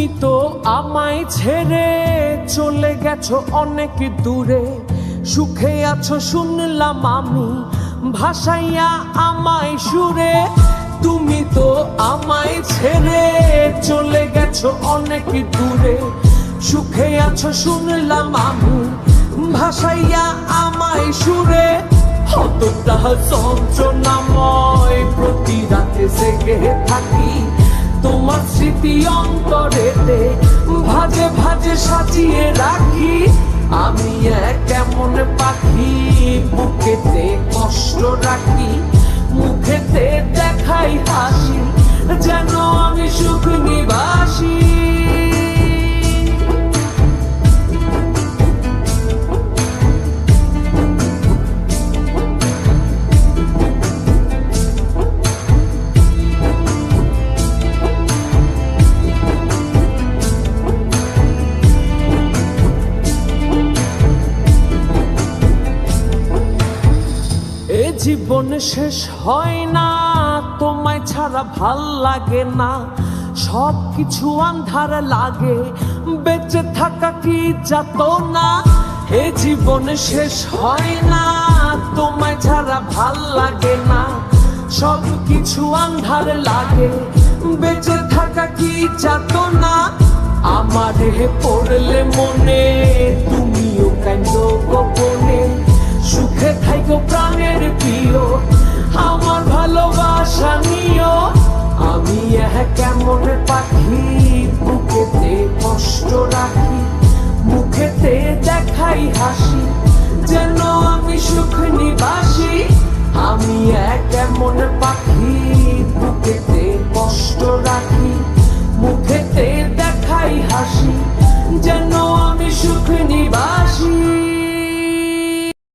তুমি তো আমায় ছেড়ে চলে গেছো অনেক দূরে। সুখে আছো শুনলাম আমি, ভাসাইয়া আমায় সুরে। তুমি তো আমায় ছেড়ে চলে গেছো অনেক দূরে। সুখে আছো শুনলাম আমি, ভাসাইয়া আমায় সুরে। হতটা যন্ত্রণাময় প্রতি রাতে জেগে থাকি তোমার স্মৃতি অন্তরেতে ভাজে ভাজে সাজিয়ে রাখি। আমি এক কেমন পাখি, বুকেতে কষ্ট রাখি, মুখেতে দেখাই হাসি, যেন আমি সুখ নিবাসী। জীবন শেষ হয় না, তোমায় ছাড়া ভালো লাগে না। সব কিছু আন্ধার লাগে, বেঁচে থাকা কি যাত না? এ জীবন শেষ হয় না, তোমায় ছাড়া ভালো লাগে না। সব কিছু আন্ধার লাগে, বেঁচে থাকা কি যাত না? আমার হে পড়লে মনে, তুমিও কেন্দ্র গোপনে সুখে থাইকো প্রাণের প্রিয় আমার ভালোবাসা নিও। আমি এহ কেমন পাখি, বুকেতে কষ্ট রাখি, মুখেতে দেখাই হাসি, যেন আমি সুখ নিবাসী। আমি এক কেমন পাখি